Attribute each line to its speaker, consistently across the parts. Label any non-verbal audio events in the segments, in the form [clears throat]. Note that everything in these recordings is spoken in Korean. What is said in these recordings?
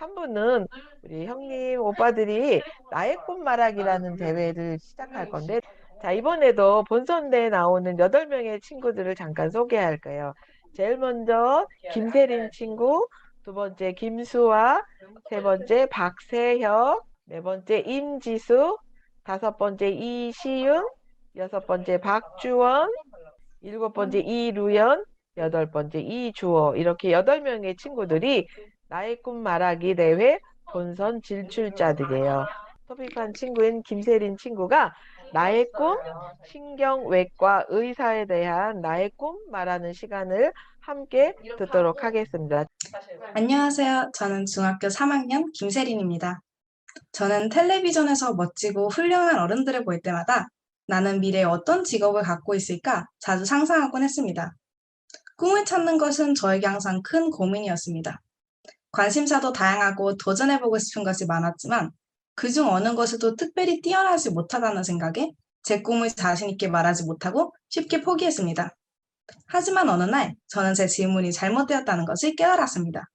Speaker 1: 3부는 우리 형님, 오빠들이 나의 꿈 말하기라는 대회를 시작할 건데, 자, 이번에도 본선대에 나오는 8명의 친구들을 잠깐 소개할 거예요. 제일 먼저 김세린 친구, 두 번째 김수아, 세 번째 박세혁, 네 번째 임지수, 다섯 번째 이시윤, 여섯 번째 박주원, 일곱 번째 이루연, 여덟 번째 이주호 이렇게 여덟 명의 친구들이 나의 꿈 말하기 대회 본선 진출자들이에요. 토픽한 친구인 김세린 친구가 나의 꿈 신경외과 의사에 대한 나의 꿈 말하는 시간을 함께 듣도록 하겠습니다.
Speaker 2: 안녕하세요. 저는 중학교 3학년 김세린입니다. 저는 텔레비전에서 멋지고 훌륭한 어른들을 볼 때마다 나는 미래에 어떤 직업을 갖고 있을까 자주 상상하곤 했습니다. 꿈을 찾는 것은 저에게 항상 큰 고민이었습니다. 관심사도 다양하고 도전해보고 싶은 것이 많았지만 그중 어느 것에도 특별히 뛰어나지 못하다는 생각에 제 꿈을 자신있게 말하지 못하고 쉽게 포기했습니다. 하지만 어느 날 저는 제 질문이 잘못되었다는 것을 깨달았습니다.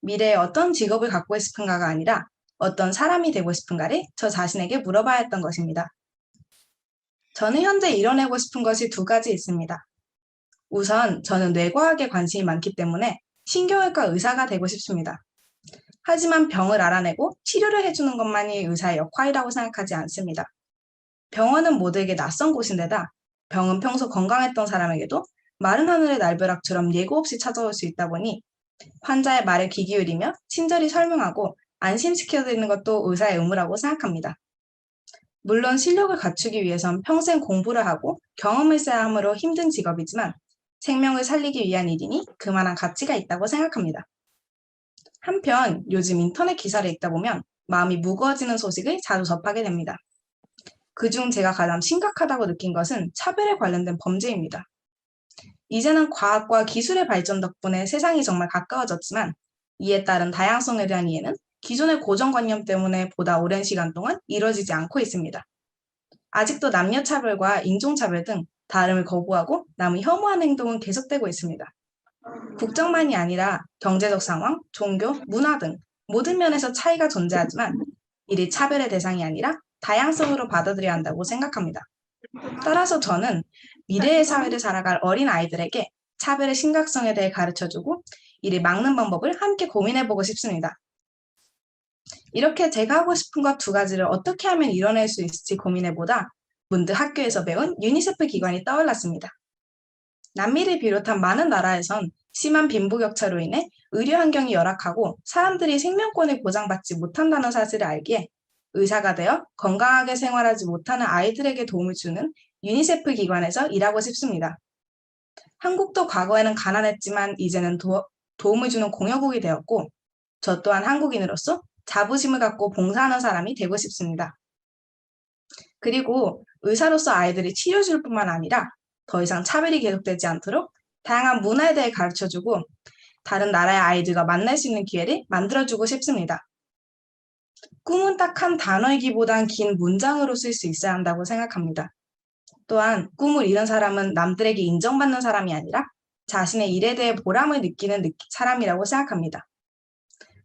Speaker 2: 미래에 어떤 직업을 갖고 싶은가가 아니라 어떤 사람이 되고 싶은가를 저 자신에게 물어봐야 했던 것입니다. 저는 현재 이뤄내고 싶은 것이 두 가지 있습니다. 우선 저는 뇌과학에 관심이 많기 때문에 신경외과 의사가 되고 싶습니다. 하지만 병을 알아내고 치료를 해주는 것만이 의사의 역할이라고 생각하지 않습니다. 병원은 모두에게 낯선 곳인데다 병은 평소 건강했던 사람에게도 마른 하늘의 날벼락처럼 예고 없이 찾아올 수 있다 보니 환자의 말에 귀 기울이며 친절히 설명하고 안심시켜드리는 것도 의사의 의무라고 생각합니다. 물론 실력을 갖추기 위해선 평생 공부를 하고 경험을 쌓아야 하므로 힘든 직업이지만 생명을 살리기 위한 일이니 그만한 가치가 있다고 생각합니다. 한편 요즘 인터넷 기사를 읽다 보면 마음이 무거워지는 소식을 자주 접하게 됩니다. 그중 제가 가장 심각하다고 느낀 것은 차별에 관련된 범죄입니다. 이제는 과학과 기술의 발전 덕분에 세상이 정말 가까워졌지만 이에 따른 다양성에 대한 이해는 기존의 고정관념 때문에 보다 오랜 시간 동안 이루어지지 않고 있습니다. 아직도 남녀차별과 인종차별 등 다름을 거부하고 남을 혐오하는 행동은 계속되고 있습니다. 국적만이 아니라 경제적 상황, 종교, 문화 등 모든 면에서 차이가 존재하지만 이를 차별의 대상이 아니라 다양성으로 받아들여야 한다고 생각합니다. 따라서 저는 미래의 사회를 살아갈 어린 아이들에게 차별의 심각성에 대해 가르쳐주고 이를 막는 방법을 함께 고민해보고 싶습니다. 이렇게 제가 하고 싶은 것 두 가지를 어떻게 하면 이뤄낼 수 있을지 고민해보다 문득 학교에서 배운 유니세프 기관이 떠올랐습니다. 남미를 비롯한 많은 나라에선 심한 빈부격차로 인해 의료 환경이 열악하고 사람들이 생명권을 보장받지 못한다는 사실을 알기에 의사가 되어 건강하게 생활하지 못하는 아이들에게 도움을 주는 유니세프 기관에서 일하고 싶습니다. 한국도 과거에는 가난했지만 이제는 도, 도움을 주는 공여국이 되었고 저 또한 한국인으로서 자부심을 갖고 봉사하는 사람이 되고 싶습니다. 그리고 의사로서 아이들이 치료줄 뿐만 아니라 더 이상 차별이 계속되지 않도록 다양한 문화에 대해 가르쳐주고 다른 나라의 아이들과 만날 수 있는 기회를 만들어주고 싶습니다. 꿈은 딱 한 단어이기보단 긴 문장으로 쓸 수 있어야 한다고 생각합니다. 또한 꿈을 이룬 사람은 남들에게 인정받는 사람이 아니라 자신의 일에 대해 보람을 느끼는 사람이라고 생각합니다.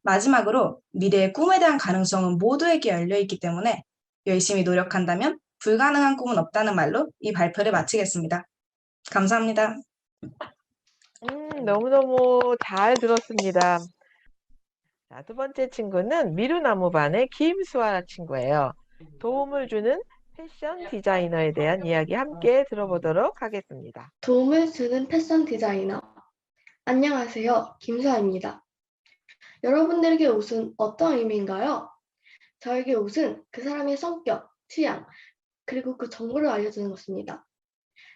Speaker 2: 마지막으로 미래의 꿈에 대한 가능성은 모두에게 열려 있기 때문에 열심히 노력한다면 불가능한 꿈은 없다는 말로 이 발표를 마치겠습니다. 감사합니다.
Speaker 1: 음, 너무너무 잘 들었습니다. 자, 두 번째 친구는 미루나무반의 김수아 친구예요. 도움을 주는 패션 디자이너에 대한 이야기 함께 들어보도록 하겠습니다.
Speaker 3: 도움을 주는 패션 디자이너. 안녕하세요. 김수아입니다. 여러분들에게 옷은 어떤 의미인가요? 저에게 옷은 그 사람의 성격, 취향, 그리고 그 정보를 알려주는 것입니다.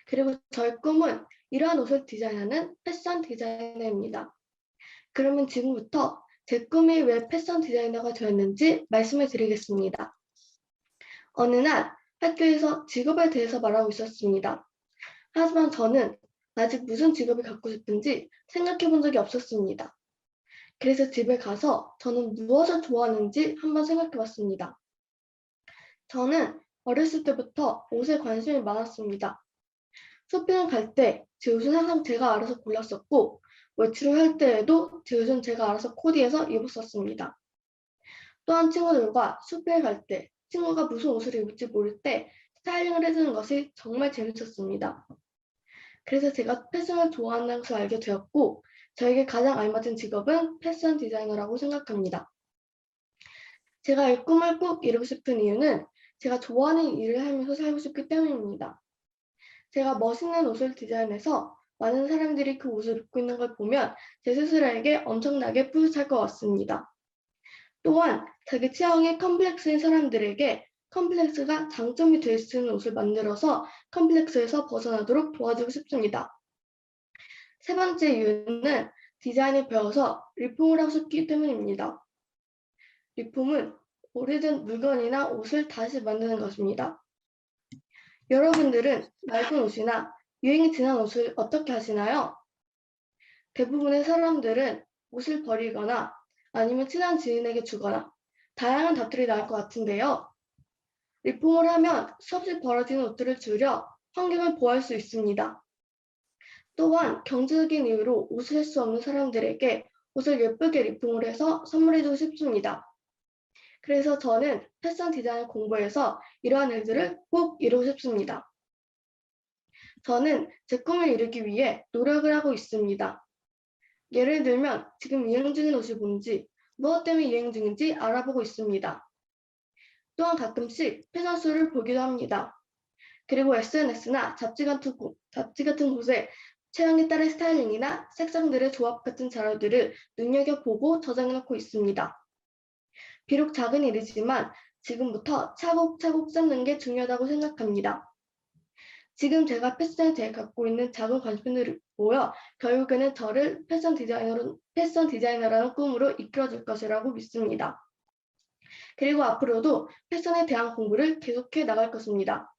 Speaker 3: 그리고 저의 꿈은 이러한 옷을 디자인하는 패션 디자이너입니다. 그러면 지금부터 제 꿈이 왜 패션 디자이너가 되었는지 말씀을 드리겠습니다. 어느 날 학교에서 직업에 대해서 말하고 있었습니다. 하지만 저는 아직 무슨 직업을 갖고 싶은지 생각해 본 적이 없었습니다. 그래서 집에 가서 저는 무엇을 좋아하는지 한번 생각해 봤습니다. 저는 어렸을 때부터 옷에 관심이 많았습니다. 쇼핑을 갈 때 제 옷은 항상 제가 알아서 골랐었고 외출을 할 때에도 제 옷은 제가 알아서 코디해서 입었었습니다. 또한 친구들과 숲에 갈 때, 친구가 무슨 옷을 입을지 모를 때 스타일링을 해주는 것이 정말 재밌었습니다. 그래서 제가 패션을 좋아하는 것을 알게 되었고, 저에게 가장 알맞은 직업은 패션 디자이너라고 생각합니다. 제가 이 꿈을 꼭 이루고 싶은 이유는 제가 좋아하는 일을 하면서 살고 싶기 때문입니다. 제가 멋있는 옷을 디자인해서 많은 사람들이 그 옷을 입고 있는 걸 보면 제 스스로에게 엄청나게 뿌듯할 것 같습니다. 또한 자기 취향이 컴플렉스인 사람들에게 컴플렉스가 장점이 될 수 있는 옷을 만들어서 컴플렉스에서 벗어나도록 도와주고 싶습니다. 세 번째 이유는 디자인을 배워서 리폼을 하고 싶기 때문입니다. 리폼은 오래된 물건이나 옷을 다시 만드는 것입니다. 여러분들은 낡은 옷이나 유행이 지난 옷을 어떻게 하시나요? 대부분의 사람들은 옷을 버리거나 아니면 친한 지인에게 주거나 다양한 답들이 나올 것 같은데요. 리폼을 하면 수없이 벌어지는 옷들을 줄여 환경을 보호할 수 있습니다. 또한 경제적인 이유로 옷을 할 수 없는 사람들에게 옷을 예쁘게 리폼을 해서 선물해주고 싶습니다. 그래서 저는 패션 디자인 공부해서 이러한 일들을 꼭 이루고 싶습니다. 저는 제 꿈을 이루기 위해 노력을 하고 있습니다. 예를 들면 지금 유행 중인 옷이 뭔지, 무엇 때문에 유행 중인지 알아보고 있습니다. 또한 가끔씩 패션쇼를 보기도 합니다. 그리고 SNS나 잡지 같은, 곳, 잡지 같은 곳에 체형에 따른 스타일링이나 색상들의 조합 같은 자료들을 눈여겨보고 저장해놓고 있습니다. 비록 작은 일이지만 지금부터 차곡차곡 쌓는 게 중요하다고 생각합니다. 지금 제가 패션에 대해 갖고 있는 작은 관심들을 모여 결국에는 저를 패션 디자이너로, 패션 디자이너라는 꿈으로 이끌어줄 것이라고 믿습니다. 그리고 앞으로도 패션에 대한 공부를 계속해 나갈 것입니다.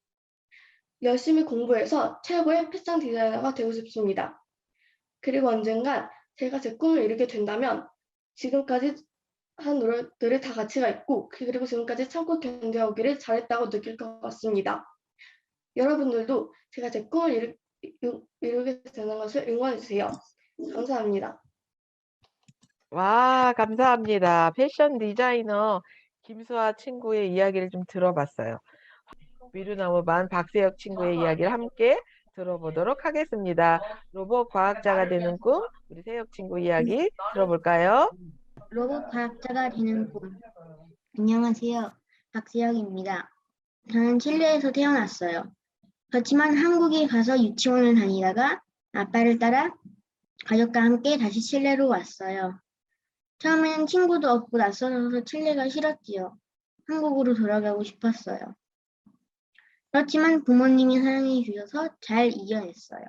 Speaker 3: 열심히 공부해서 최고의 패션 디자이너가 되고 싶습니다. 그리고 언젠간 제가 제 꿈을 이루게 된다면 지금까지 한 노력들이 다 가치가 있고 그리고 지금까지 참고 견뎌오기를 잘했다고 느낄 것 같습니다. 여러분들도 제가 제 꿈을 이루, 이루게 되는 것을 응원해 주세요. 감사합니다.
Speaker 1: 와, 감사합니다. 패션 디자이너 김수아 친구의 이야기를 좀 들어봤어요. 미루나무반 박세혁 친구의 이야기를 함께 들어보도록 하겠습니다. 로봇 과학자가 되는 꿈, 우리 세혁 친구 이야기 들어볼까요?
Speaker 4: 로봇 과학자가 되는 꿈. 안녕하세요. 박세혁입니다. 저는 칠레에서 태어났어요. 그렇지만 한국에 가서 유치원을 다니다가 아빠를 따라 가족과 함께 다시 칠레로 왔어요. 처음에는 친구도 없고 낯설어서 칠레가 싫었지요. 한국으로 돌아가고 싶었어요. 그렇지만 부모님이 사랑해 주셔서 잘 이겨냈어요.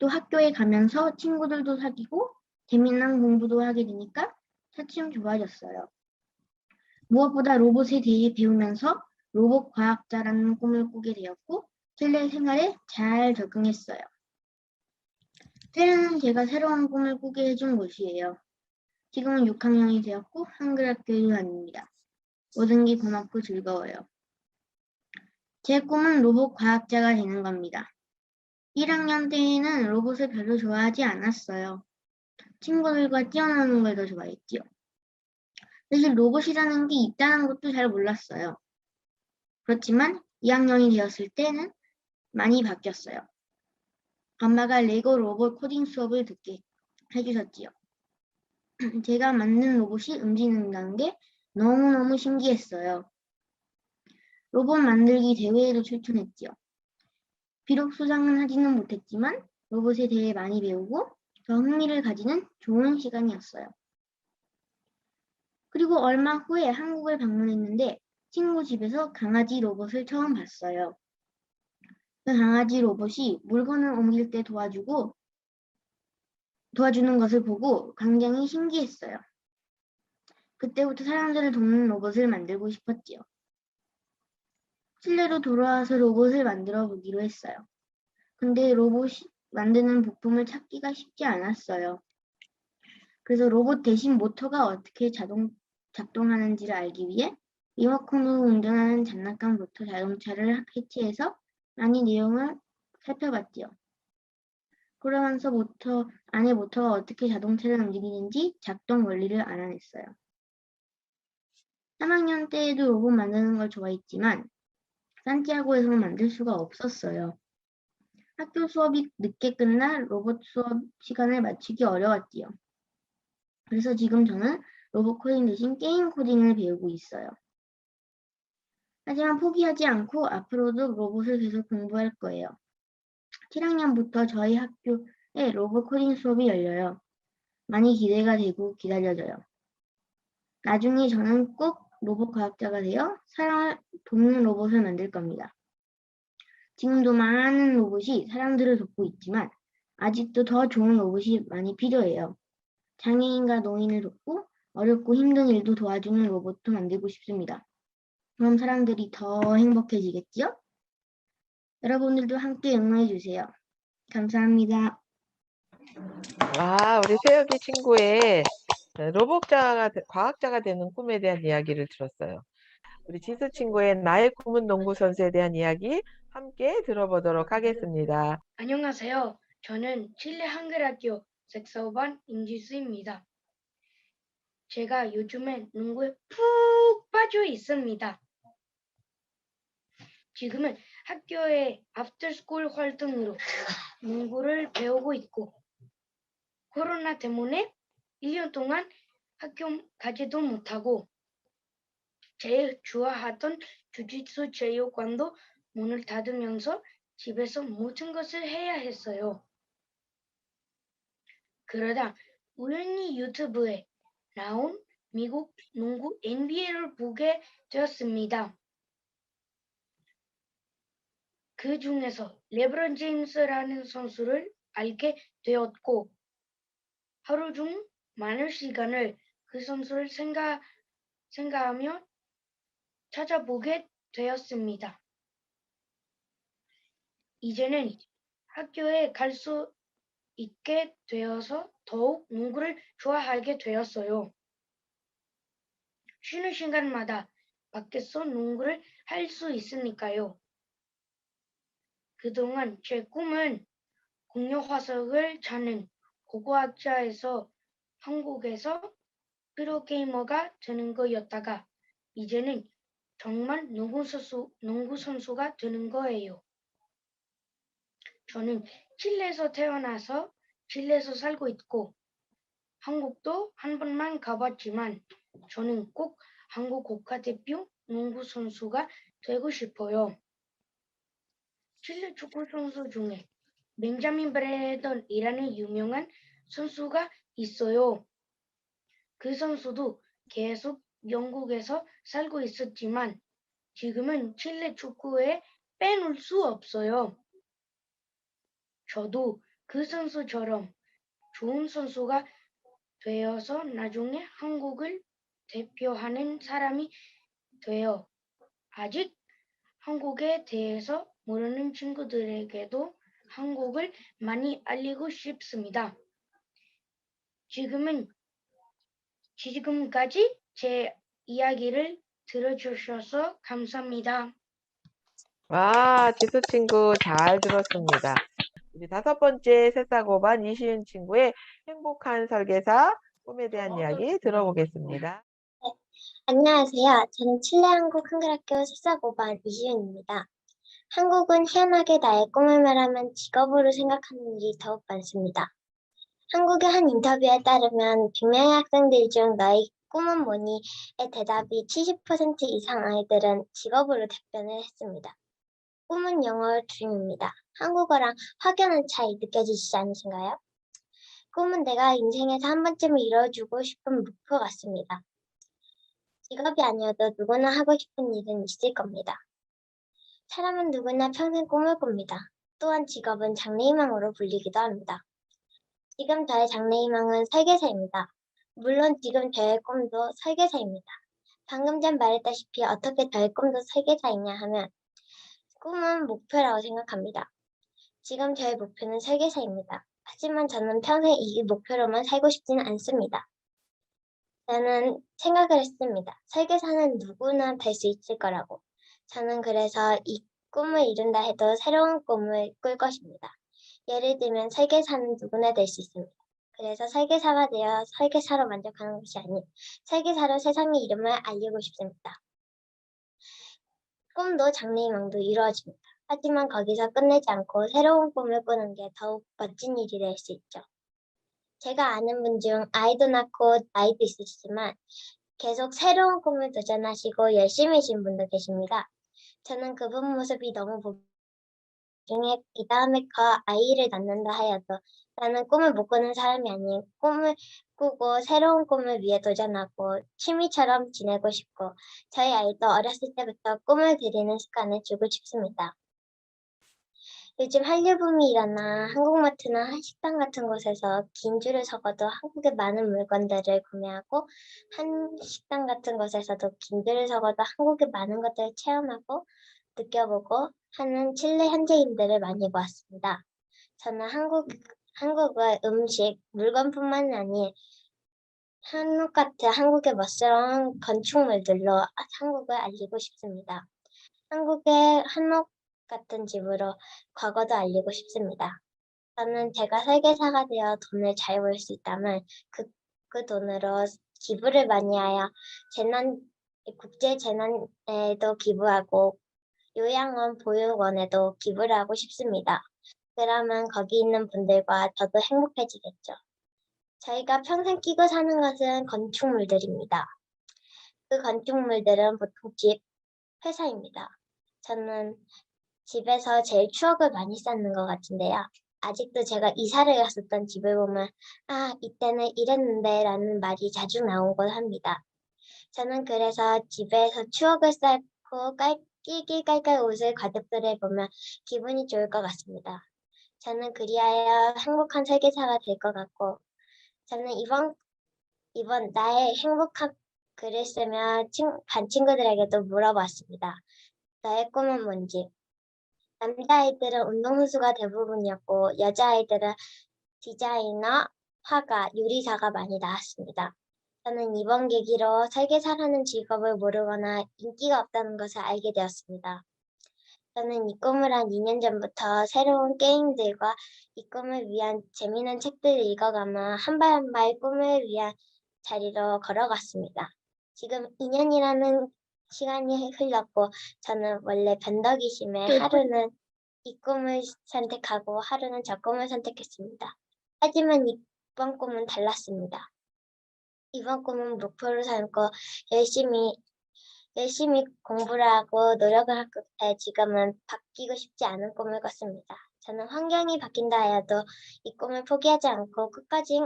Speaker 4: 또 학교에 가면서 친구들도 사귀고 재미난 공부도 하게 되니까 차츰 좋아졌어요. 무엇보다 로봇에 대해 배우면서 로봇 과학자라는 꿈을 꾸게 되었고 실내 생활에 잘 적응했어요. 때로는 제가 새로운 꿈을 꾸게 해준 곳이에요. 지금은 6학년이 되었고 한글 학교에 다닙니다. 모든 게 고맙고 즐거워요. 제 꿈은 로봇 과학자가 되는 겁니다. 1학년 때에는 로봇을 별로 좋아하지 않았어요. 친구들과 뛰어노는 걸 더 좋아했지요. 사실 로봇이라는 게 있다는 것도 잘 몰랐어요. 그렇지만 2학년이 되었을 때는 많이 바뀌었어요. 엄마가 레고 로봇 코딩 수업을 듣게 해주셨지요. [clears throat] 제가 만든 로봇이 움직인다는 게 너무너무 신기했어요. 로봇 만들기 대회에도 출전했지요. 비록 수상은 하지는 못했지만 로봇에 대해 많이 배우고 더 흥미를 가지는 좋은 시간이었어요. 그리고 얼마 후에 한국을 방문했는데 친구 집에서 강아지 로봇을 처음 봤어요. 그 강아지 로봇이 물건을 옮길 때 도와주고 도와주는 것을 보고 굉장히 신기했어요. 그때부터 사람들을 돕는 로봇을 만들고 싶었지요. 실내로 돌아와서 로봇을 만들어 보기로 했어요. 근데 로봇이 만드는 부품을 찾기가 쉽지 않았어요. 그래서 로봇 대신 모터가 어떻게 자동, 작동하는지를 알기 위해 리모컨으로 운전하는 장난감 모터 자동차를 해체해서 많이 내용을 살펴봤지요. 그러면서 모터, 안에 모터가 어떻게 자동차를 움직이는지 작동 원리를 알아냈어요. 3학년 때에도 로봇 만드는 걸 좋아했지만 산티아고에서는 만들 수가 없었어요. 학교 수업이 늦게 끝나 로봇 수업 시간을 맞추기 어려웠지요. 그래서 지금 저는 로봇 코딩 대신 게임 코딩을 배우고 있어요. 하지만 포기하지 않고 앞으로도 로봇을 계속 공부할 거예요. 7학년부터 저희 학교에 로봇 코딩 수업이 열려요. 많이 기대가 되고 기다려져요. 나중에 저는 꼭 로봇 과학자가 되어 사람을 돕는 로봇을 만들 겁니다. 지금도 많은 로봇이 사람들을 돕고 있지만 아직도 더 좋은 로봇이 많이 필요해요. 장애인과 노인을 돕고 어렵고 힘든 일도 도와주는 로봇도 만들고 싶습니다. 그럼 사람들이 더 행복해지겠지요? 여러분들도 함께 응원해 주세요. 감사합니다.
Speaker 1: 와, 우리 세혁이 친구의 로봇자가, 되- 과학자가 되는 꿈에 대한 이야기를 들었어요. 우리 지수 친구의 나의 꿈은 농구 선수에 대한 이야기 함께 들어보도록 하겠습니다.
Speaker 5: 안녕하세요. 저는 칠레 한글학교 색서반 임지수입니다. 제가 요즘에 농구에 푹 빠져 있습니다. 지금은 학교의 애프터스쿨 활동으로 농구를 배우고 있고 코로나 때문에 1년 동안 학교 가지도 못하고 제일 좋아하던 주짓수 체육관도 문을 닫으면서 집에서 모든 것을 해야 했어요. 그러다 우연히 유튜브에 나온 미국 농구 NBA를 보게 되었습니다. 그 중에서 레브론 제임스라는 선수를 알게 되었고 하루 중 많은 시간을 그 선수를 생각, 생각하며 찾아보게 되었습니다. 이제는 학교에 갈 수 있게 되어서 더욱 농구를 좋아하게 되었어요. 쉬는 시간마다 밖에서 농구를 할 수 있으니까요. 그동안 제 꿈은 공룡 화석을 찾는 고고학자에서 한국에서 프로게이머가 되는 거였다가 이제는 정말 농구 선수, 농구 선수가 되는 거예요. 저는 칠레에서 태어나서 칠레에서 살고 있고 한국도 한 번만 가봤지만 저는 꼭 한국 국가대표 농구 선수가 되고 싶어요. 칠레 축구 선수 중에 벤자민 브레던이라는 유명한 선수가 있어요. 그 선수도 계속 영국에서 살고 있었지만 지금은 칠레 축구에 빼놓을 수 없어요. 저도 그 선수처럼 좋은 선수가 되어서 나중에 한국을 대표하는 사람이 되어 아직 한국에 대해서 모르는 친구들에게도 한국을 많이 알리고 싶습니다. 지금은 지금까지 제 이야기를 들어주셔서 감사합니다.
Speaker 1: 와, 지수 친구 잘 들었습니다. 이제 다섯 번째 새싹오반 이시은 친구의 행복한 설계사 꿈에 대한 이야기 들어보겠습니다.
Speaker 6: 안녕하세요. 저는 칠레 한국 한글학교 새싹오반 이시윤입니다. 한국은 희한하게 나의 꿈을 말하면 직업으로 생각하는 일이 더욱 많습니다. 한국의 한 인터뷰에 따르면 100명의 학생들 중 너의 꿈은 뭐니?의 대답이 70% 이상 아이들은 직업으로 답변을 했습니다. 꿈은 영어 dream입니다. 한국어랑 확연한 차이 느껴지시지 않으신가요? 꿈은 내가 인생에서 한 번쯤 이뤄주고 싶은 목표 같습니다. 직업이 아니어도 누구나 하고 싶은 일은 있을 겁니다. 사람은 누구나 평생 꿈을 꿉니다. 또한 직업은 장래희망으로 불리기도 합니다. 지금 저의 장래희망은 설계사입니다. 물론 지금 저의 꿈도 설계사입니다. 방금 전 말했다시피 어떻게 저의 꿈도 설계사이냐 하면 꿈은 목표라고 생각합니다. 지금 저의 목표는 설계사입니다. 하지만 저는 평생 이 목표로만 살고 싶지는 않습니다. 저는 생각을 했습니다. 설계사는 누구나 될 수 있을 거라고. 저는 그래서 이 꿈을 이룬다 해도 새로운 꿈을 꿀 것입니다. 예를 들면 설계사는 누구나 될 수 있습니다. 그래서 설계사가 되어 설계사로 만족하는 것이 아닌 설계사로 세상의 이름을 알리고 싶습니다. 꿈도 장래희망도 이루어집니다. 하지만 거기서 끝내지 않고 새로운 꿈을 꾸는 게 더욱 멋진 일이 될 수 있죠. 제가 아는 분 중 아이도 낳고 나이도 있으시지만 계속 새로운 꿈을 도전하시고 열심히신 분도 계십니다. 저는 그분 모습이 너무 보기 중에 이 다음에 커 아이를 낳는다 하여도 나는 꿈을 못 꾸는 사람이 아닌 꿈을 꾸고 새로운 꿈을 위해 도전하고 취미처럼 지내고 싶고 저희 아이도 어렸을 때부터 꿈을 그리는 습관을 주고 싶습니다. 요즘 한류 붐이 일어나 한국마트나 한식당 같은 곳에서 긴 줄을 서고도 한국의 많은 물건들을 구매하고 한식당 같은 곳에서도 긴 줄을 서고도 한국의 많은 것들을 체험하고 느껴보고 하는 칠레 현지인들을 많이 보았습니다. 저는 한국, 한국의 음식, 물건뿐만 아닌 한옥 같은 한국의 멋스러운 건축물들로 한국을 알리고 싶습니다. 한국의 한옥 같은 집으로 과거도 알리고 싶습니다. 저는 제가 설계사가 되어 돈을 잘 벌 수 있다면 그, 그 돈으로 기부를 많이 하여 재난, 국제 재난에도 기부하고 요양원 보육원에도 기부를 하고 싶습니다. 그러면 거기 있는 분들과 저도 행복해지겠죠. 저희가 평생 끼고 사는 것은 건축물들입니다. 그 건축물들은 보통 집, 회사입니다. 저는 집에서 제일 추억을 많이 쌓는 것 같은데요. 아직도 제가 이사를 갔었던 집을 보면 아, 이때는 이랬는데 라는 말이 자주 나오곤 합니다. 저는 그래서 집에서 추억을 쌓고 깔, 끼끼깔깔 웃을 가족들을 보면 기분이 좋을 것 같습니다. 저는 그리하여 행복한 설계사가 될 것 같고 저는 이번 이번 나의 행복한 글을 쓰며 친, 반 친구들에게도 물어봤습니다. 너의 꿈은 뭔지? 남자아이들은 운동선수가 대부분이었고 여자아이들은 디자이너, 화가, 요리사가 많이 나왔습니다. 저는 이번 계기로 설계사라는 직업을 모르거나 인기가 없다는 것을 알게 되었습니다. 저는 이 꿈을 한 2년 전부터 새로운 게임들과 이 꿈을 위한 재미있는 책들을 읽어가며 한 발 한 발 꿈을 위한 자리로 걸어갔습니다. 지금 2년이라는 시간이 흘렀고 저는 원래 변덕이심에 하루는 이 꿈을 선택하고 하루는 저 꿈을 선택했습니다. 하지만 이번 꿈은 달랐습니다. 이번 꿈은 목표를 삼고 열심히 열심히 공부를 하고 노력을 할 끝에 지금은 바뀌고 싶지 않은 꿈을 꿨습니다. 저는 환경이 바뀐다 해도 이 꿈을 포기하지 않고 끝까지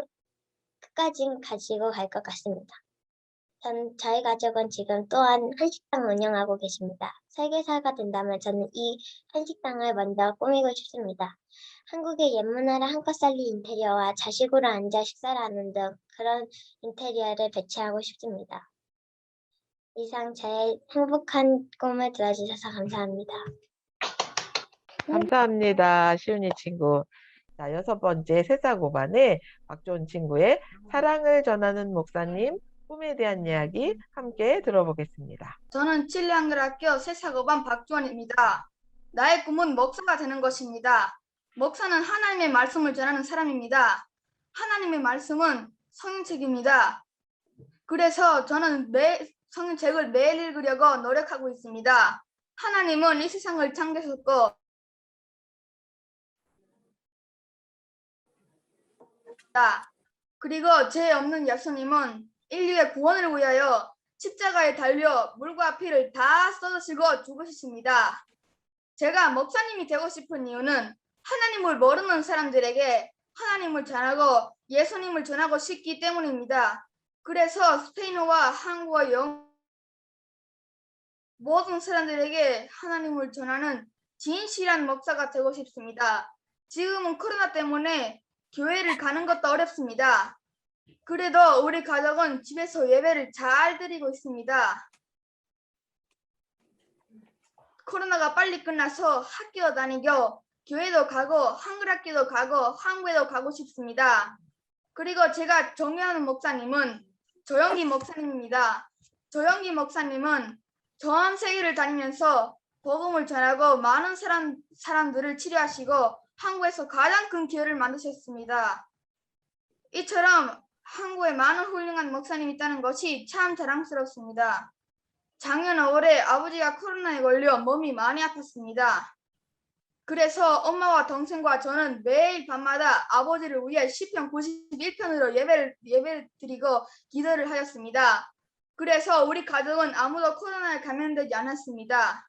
Speaker 6: 끝까지 가지고 갈 것 같습니다. 전 저희 가족은 지금 또한 한식당 운영하고 계십니다. 설계사가 된다면 저는 이 한식당을 먼저 꾸미고 싶습니다. 한국의 옛 문화를 한껏 살린 인테리어와 자식으로 앉아 식사를 하는 등 그런 인테리어를 배치하고 싶습니다. 이상 제 행복한 꿈을 들어주셔서 감사합니다.
Speaker 1: 감사합니다. 시윤이 친구. 자, 여섯 번째 새싹오반의 박조은 친구의 사랑을 전하는 목사님 꿈에 대한 이야기 함께 들어보겠습니다.
Speaker 7: 저는 칠레 한글학교 새사고반 박주원입니다. 나의 꿈은 목사가 되는 것입니다. 목사는 하나님의 말씀을 전하는 사람입니다. 하나님의 말씀은 성인책입니다. 그래서 저는 매 성인책을 매일 읽으려고 노력하고 있습니다. 하나님은 이 세상을 창조하셨고 그리고 죄 없는 예수님은 인류의 구원을 위하여 십자가에 달려 물과 피를 다 쏟으시고 죽으셨습니다. 제가 목사님이 되고 싶은 이유는 하나님을 모르는 사람들에게 하나님을 전하고 예수님을 전하고 싶기 때문입니다. 그래서 스페인어와 한국어, 영 모든 사람들에게 하나님을 전하는 진실한 목사가 되고 싶습니다. 지금은 코로나 때문에 교회를 가는 것도 어렵습니다. 그래도 우리 가족은 집에서 예배를 잘 드리고 있습니다. 코로나가 빨리 끝나서 학교 다니고 교회도 가고 한글 학교도 가고 한국에도 가고 싶습니다. 그리고 제가 존경하는 목사님은 조영기 목사님입니다. 조영기 목사님은 전 세계를 다니면서 복음을 전하고 많은 사람, 사람들을 치료하시고 한국에서 가장 큰 기회를 만드셨습니다. 이처럼 한국에 많은 훌륭한 목사님이 있다는 것이 참 자랑스럽습니다. 작년 5월에 아버지가 코로나에 걸려 몸이 많이 아팠습니다. 그래서 엄마와 동생과 저는 매일 밤마다 아버지를 위해 시편 91편으로 예배를 예배를 드리고 기도를 하였습니다. 그래서 우리 가족은 아무도 코로나에 감염되지 않았습니다.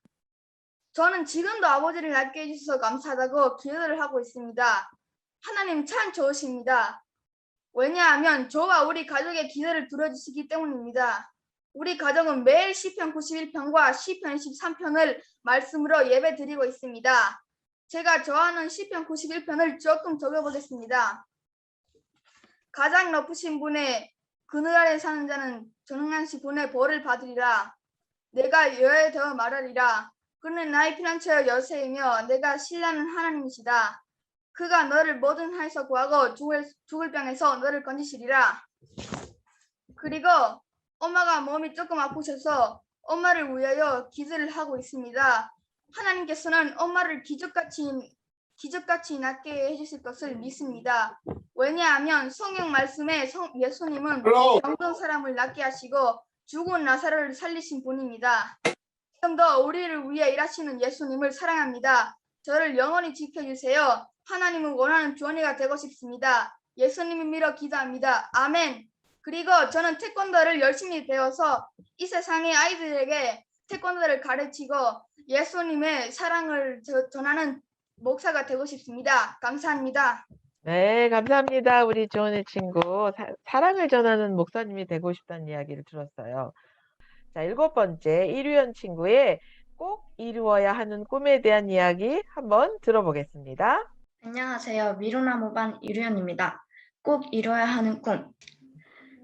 Speaker 7: 저는 지금도 아버지를 낫게 해주셔서 감사하다고 기도를 하고 있습니다. 하나님 참 좋으십니다. 왜냐하면 저와 우리 가족의 기도를 들어주시기 때문입니다. 우리 가족은 매일 시편 91편과 시편 23편을 말씀으로 예배 드리고 있습니다. 제가 좋아하는 시편 91편을 조금 적어보겠습니다. 가장 높으신 분의 그늘 아래 사는 자는 전능하신 분의 벌을 받으리라. 내가 여호와에 대어 말하리라. 그는 나의 피난처여 여세이며 내가 신뢰하는 하나님이시다. 그가 너를 모든 하에서 구하고 죽을, 죽을 병에서 너를 건지시리라. 그리고 엄마가 몸이 조금 아프셔서 엄마를 위하여 기도를 하고 있습니다. 하나님께서는 엄마를 기적같이 기적같이 낫게 해주실 것을 믿습니다. 왜냐하면 성경 말씀에 성, 예수님은 병든 사람을 낫게 하시고 죽은 나사로를 살리신 분입니다. 지금도 우리를 위해 일하시는 예수님을 사랑합니다. 저를 영원히 지켜주세요. 하나님은 원하는 주원이가 되고 싶습니다. 예수님을 믿어 기도합니다. 아멘. 그리고 저는 태권도를 열심히 배워서 이 세상의 아이들에게 태권도를 가르치고 예수님의 사랑을 저- 전하는 목사가 되고 싶습니다. 감사합니다.
Speaker 1: 네, 감사합니다. 우리 주원의 친구. 사, 사랑을 전하는 목사님이 되고 싶다는 이야기를 들었어요. 자, 일곱 번째, 이류연 친구의 꼭 이루어야 하는 꿈에 대한 이야기 한번 들어보겠습니다.
Speaker 8: 안녕하세요. 미루나무반 이루연입니다. 꼭 이뤄야 하는 꿈.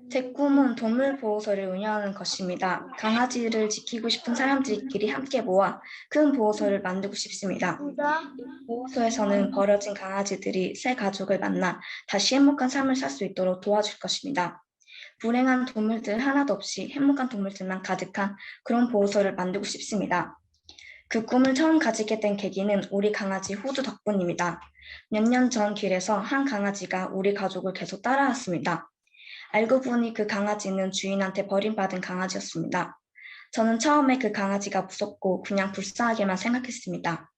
Speaker 8: 제 꿈은 동물보호소를 운영하는 것입니다. 강아지를 지키고 싶은 사람들끼리 함께 모아 큰 보호소를 만들고 싶습니다. 보호소에서는 버려진 강아지들이 새 가족을 만나 다시 행복한 삶을 살 수 있도록 도와줄 것입니다. 불행한 동물들 하나도 없이 행복한 동물들만 가득한 그런 보호소를 만들고 싶습니다. 그 꿈을 처음 가지게 된 계기는 우리 강아지 호두 덕분입니다. 몇 년 전 길에서 한 강아지가 우리 가족을 계속 따라왔습니다. 알고 보니 그 강아지는 주인한테 버림받은 강아지였습니다. 저는 처음에 그 강아지가 무섭고 그냥 불쌍하게만 생각했습니다.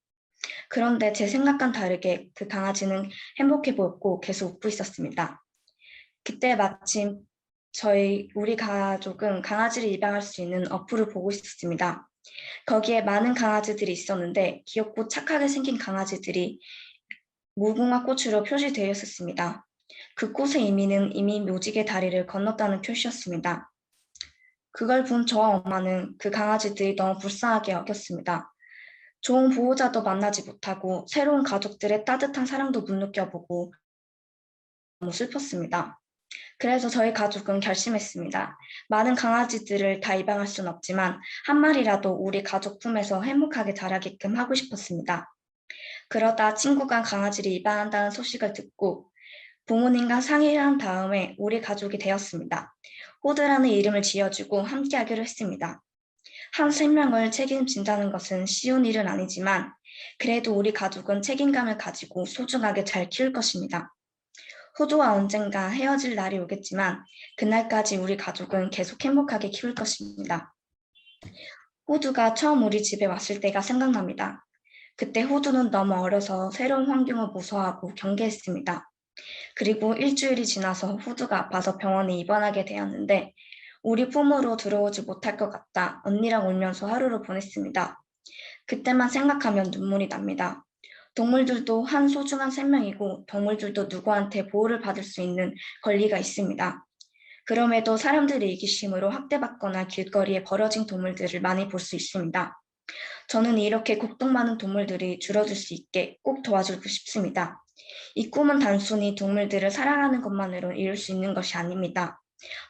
Speaker 8: 그런데 제 생각과는 다르게 그 강아지는 행복해 보였고 계속 웃고 있었습니다. 그때 마침 저희 우리 가족은 강아지를 입양할 수 있는 어플을 보고 있었습니다. 거기에 많은 강아지들이 있었는데 귀엽고 착하게 생긴 강아지들이 무궁화 꽃으로 표시되어 있었습니다. 그 꽃의 의미는 이미 묘직의 다리를 건넜다는 표시였습니다. 그걸 본 저와 엄마는 그 강아지들이 너무 불쌍하게 여겼습니다. 좋은 보호자도 만나지 못하고 새로운 가족들의 따뜻한 사랑도 못 느껴보고 너무 슬펐습니다. 그래서 저희 가족은 결심했습니다. 많은 강아지들을 다 입양할 수는 없지만 한 마리라도 우리 가족 품에서 행복하게 자라게끔 하고 싶었습니다. 그러다 친구가 강아지를 입양한다는 소식을 듣고 부모님과 상의를 한 다음에 우리 가족이 되었습니다. 호드라는 이름을 지어주고 함께하기로 했습니다. 한 생명을 책임진다는 것은 쉬운 일은 아니지만 그래도 우리 가족은 책임감을 가지고 소중하게 잘 키울 것입니다. 호두와 언젠가 헤어질 날이 오겠지만 그날까지 우리 가족은 계속 행복하게 키울 것입니다. 호두가 처음 우리 집에 왔을 때가 생각납니다. 그때 호두는 너무 어려서 새로운 환경을 무서워하고 경계했습니다. 그리고 일주일이 지나서 호두가 아파서 병원에 입원하게 되었는데 우리 품으로 들어오지 못할 것 같다 언니랑 울면서 하루를 보냈습니다. 그때만 생각하면 눈물이 납니다. 동물들도 한 소중한 생명이고 동물들도 누구한테 보호를 받을 수 있는 권리가 있습니다. 그럼에도 사람들의 이기심으로 학대받거나 길거리에 버려진 동물들을 많이 볼 수 있습니다. 저는 이렇게 곡동 많은 동물들이 줄어들 수 있게 꼭 도와주고 싶습니다. 이 꿈은 단순히 동물들을 사랑하는 것만으로 이룰 수 있는 것이 아닙니다.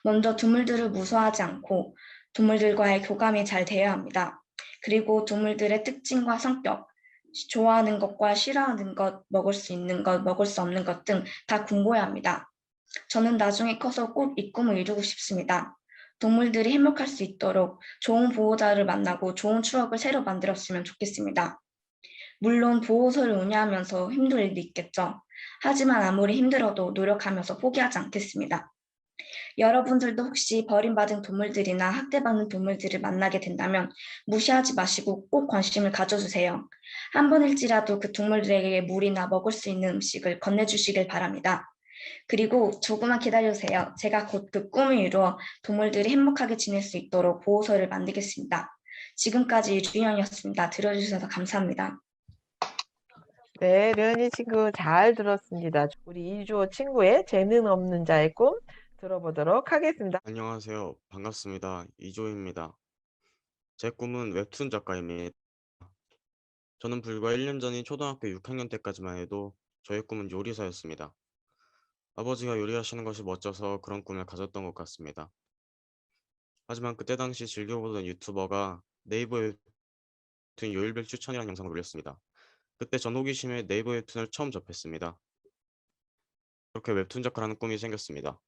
Speaker 8: 먼저 동물들을 무서워하지 않고 동물들과의 교감이 잘 되어야 합니다. 그리고 동물들의 특징과 성격, 좋아하는 것과 싫어하는 것, 먹을 수 있는 것, 먹을 수 없는 것 등다 공부해야 합니다. 저는 나중에 커서 꼭 이 꿈을 이루고 싶습니다. 동물들이 행복할 수 있도록 좋은 보호자를 만나고 좋은 추억을 새로 만들었으면 좋겠습니다. 물론 보호소를 운영하면서 힘들 일도 있겠죠. 하지만 아무리 힘들어도 노력하면서 포기하지 않겠습니다. 여러분들도 혹시 버림받은 동물들이나 학대받는 동물들을 만나게 된다면 무시하지 마시고 꼭 관심을 가져주세요. 한 번일지라도 그 동물들에게 물이나 먹을 수 있는 음식을 건네주시길 바랍니다. 그리고 조금만 기다려주세요. 제가 곧 그 꿈을 이루어 동물들이 행복하게 지낼 수 있도록 보호소를 만들겠습니다. 지금까지 류현이었습니다. 들어주셔서 감사합니다.
Speaker 1: 네, 르은이 친구 잘 들었습니다. 우리 이주호 친구의 재능 없는 자의 꿈 들어보도록 하겠습니다.
Speaker 9: 안녕하세요. 반갑습니다. 이조입니다. 제 꿈은 웹툰 작가입니다. 저는 불과 1년 전인 초등학교 6학년 때까지만 해도 저의 꿈은 요리사였습니다. 아버지가 요리하시는 것이 멋져서 그런 꿈을 가졌던 것 같습니다. 하지만 그때 당시 즐겨보던 유튜버가 네이버 웹툰 요일별 추천이라는 영상을 올렸습니다. 그때 전 호기심에 네이버 웹툰을 처음 접했습니다. 그렇게 웹툰 작가라는 꿈이 생겼습니다.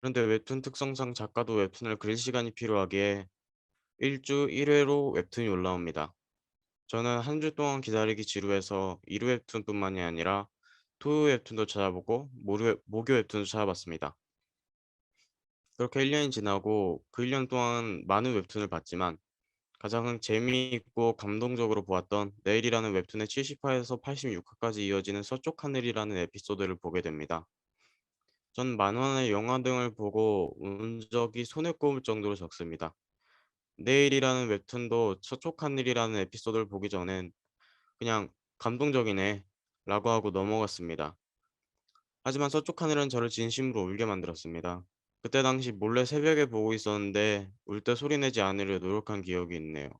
Speaker 9: 그런데 웹툰 특성상 작가도 웹툰을 그릴 시간이 필요하기에 1주 1회로 웹툰이 올라옵니다. 저는 한 주 동안 기다리기 지루해서 일요 웹툰뿐만이 아니라 토요 웹툰도 찾아보고 목요 웹툰도 찾아봤습니다. 그렇게 1년이 지나고 그 1년 동안 많은 웹툰을 봤지만 가장 재미있고 감동적으로 보았던 내일이라는 웹툰의 70화에서 86화까지 이어지는 서쪽 하늘이라는 에피소드를 보게 됩니다. 전 만화나 영화 등을 보고 운 적이 손에 꼽을 정도로 적습니다. 내일이라는 웹툰도 서쪽 하늘이라는 에피소드를 보기 전엔 그냥 감동적이네 라고 하고 넘어갔습니다. 하지만 서쪽 하늘은 저를 진심으로 울게 만들었습니다. 그때 당시 몰래 새벽에 보고 있었는데 울 때 소리내지 않으려 노력한 기억이 있네요.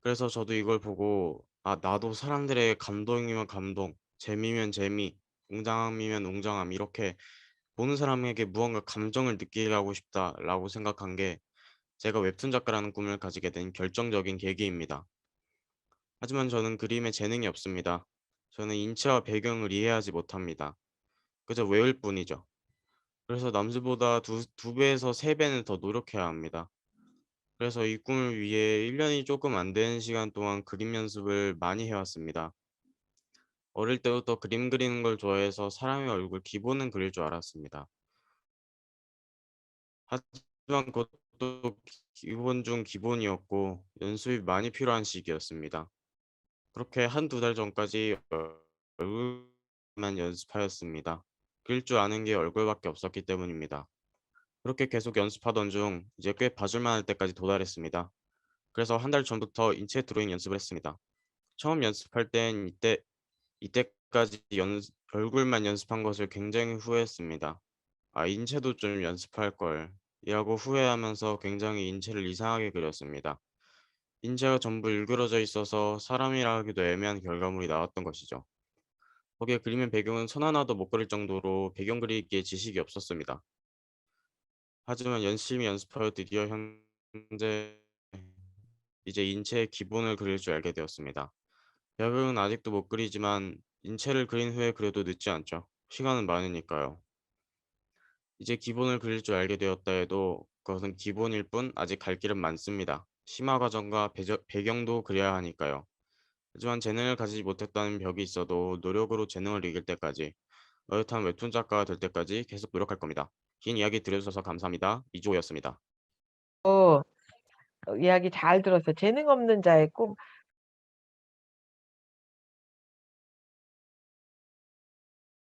Speaker 9: 그래서 저도 이걸 보고 아 나도 사람들의 감동이면 감동, 재미면 재미, 웅장함이면 웅장함 이렇게 보는 사람에게 무언가 감정을 느끼게 하고 싶다라고 생각한 게 제가 웹툰 작가라는 꿈을 가지게 된 결정적인 계기입니다. 하지만 저는 그림에 재능이 없습니다. 저는 인체와 배경을 이해하지 못합니다. 그저 외울 뿐이죠. 그래서 남들보다 두, 두 배에서 세 배는 더 노력해야 합니다. 그래서 이 꿈을 위해 1년이 조금 안 되는 시간 동안 그림 연습을 많이 해왔습니다. 어릴 때부터 그림 그리는 걸 좋아해서 사람의 얼굴 기본은 그릴 줄 알았습니다. 하지만 그것도 기본 중 기본이었고 연습이 많이 필요한 시기였습니다. 그렇게 한두 달 전까지 얼굴만 연습하였습니다. 그릴 줄 아는 게 얼굴밖에 없었기 때문입니다. 그렇게 계속 연습하던 중 이제 꽤 봐줄만 할 때까지 도달했습니다. 그래서 한 달 전부터 인체 드로잉 연습을 했습니다. 처음 연습할 땐 이때 이때까지 연, 얼굴만 연습한 것을 굉장히 후회했습니다. 아 인체도 좀 연습할 걸 이라고 후회하면서 굉장히 인체를 이상하게 그렸습니다. 인체가 전부 일그러져 있어서 사람이라 하기도 애매한 결과물이 나왔던 것이죠. 거기에 그림의 배경은 선 하나도 못 그릴 정도로 배경 그리기에 지식이 없었습니다. 하지만 열심히 연습하여 드디어 현재 이제 인체의 기본을 그릴 줄 알게 되었습니다. 배경은 아직도 못 그리지만 인체를 그린 후에 그려도 늦지 않죠. 시간은 많으니까요. 이제 기본을 그릴 줄 알게 되었다 해도 그것은 기본일 뿐 아직 갈 길은 많습니다. 심화 과정과 배저, 배경도 그려야 하니까요. 하지만 재능을 가지지 못했다는 벽이 있어도 노력으로 재능을 이길 때까지 어엿한 웹툰 작가가 될 때까지 계속 노력할 겁니다. 긴 이야기 들어주셔서 감사합니다. 이주호였습니다.
Speaker 1: 어, 이야기 잘 들었어요. 재능 없는 자의 꿈.